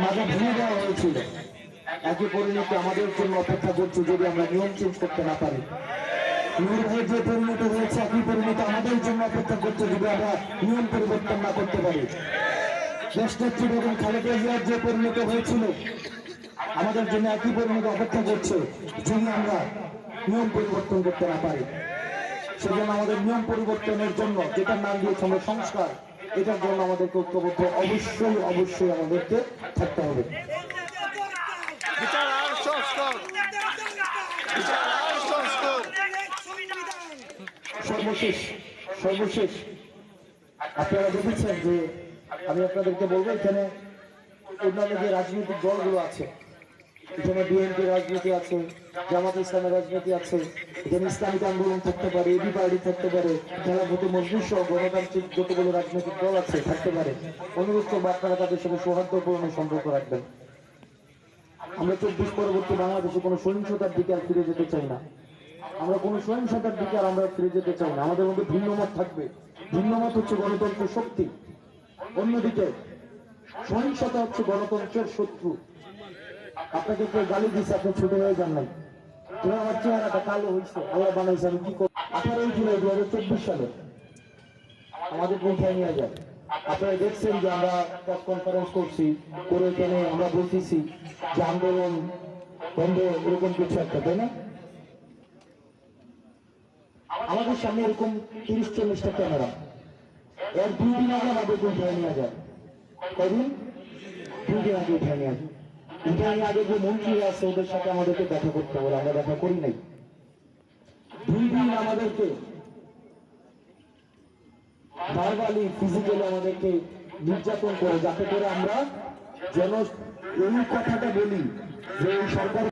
মাঝে ভেঙে দেওয়া হয়েছিল। একই পরিণতি আমাদের জন্য অপেক্ষা করছে যদি আমরা নিয়ম চেঞ্জ করতে না পারি। যে পরিণত হয়েছে, একই পরিণত আমাদের জন্য অপেক্ষা করছে যদি আমরা নিয়ম পরিবর্তন না করতে পারি। বেগম খালেদা জিয়ার যে পরিণত হয়েছিল, আমাদের জন্য একই পরিণত অপেক্ষা করছে যদি আমরা নিয়ম পরিবর্তন করতে না পারি। সেজন্য আমাদের নিয়ম পরিবর্তনের জন্য যেটার নাম দিয়েছে আমরা সংস্কার। এটার জন্য আমাদেরকে ঐক্যবদ্ধ অবশ্যই অবশ্যই আমাদেরকে থাকতে হবে। সর্বশেষ সর্বশেষ, আপনারা দেখেছেন যে আমি আপনাদেরকে বলব এখানে অন্যান্য যে রাজনৈতিক দলগুলো আছে এখানে বিএনপি রাজনীতি আছে, জামাত ইসলামের রাজনীতি আছে, এখানে ইসলামিক আন্দোলন থাকতে পারে এবি পার্টি থাকতে পারে খেলাফত মজলিস সহ গণতান্ত্রিক যতগুলো রাজনৈতিক দল আছে থাকতে পারে। অনুরোধ করব আপনারা তাদের সাথে সৌহার্দ্যপূর্ণ সম্পর্ক রাখবেন। আমরা চব্বিশ পরবর্তী বাংলাদেশে কোনো সহিংসতার দিকে আর ফিরে যেতে চাই না। আমরা কোনো সহিংসতার দিকে আর আমরা ফিরে যেতে চাই না। আমাদের মধ্যে ভিন্ন মত থাকবে। ভিন্ন মত হচ্ছে গণতন্ত্রের শক্তি। অন্যদিকে সহিংসতা হচ্ছে গণতন্ত্রের শত্রু। আপনাকে কেউ গালি দিচ্ছে আপনি ছোট হয়ে যান নাই। তুমি আমার চেহারাটা কালো হয়েছে, আল্লাহ বানাইছে, আমি কি করব? আঠারোই জুলাই দু হাজার চব্বিশ সালে আমাদের কোথায় নিয়ে যায়। আপনারা দেখছেন যে আমরা প্রেস কনফারেন্স করছি, করে এখানে আমরা বলতেছি যে আন্দোলন বন্ধ, এরকম কিছু একটা, তাই না? আমাদের সামনে এরকম তিরিশ চল্লিশটা ক্যামেরা। এর দুই দিন আগে আমাদের উঠায় নিয়ে যায়। কদিন দুই দিন আগে উঠায় নিয়ে যায়। আগে যে মন্ত্রী আছে ওদের সাথে আমাদেরকে দেখা করতে হবে, আমরা দেখা করি নাই। দুই দিন আমাদেরকে ভার্বালি ফিজিক্যালি আমাদেরকে নির্যাতন করে, যাতে করে আমরা যেন এই কথাটা বলি যে সরকার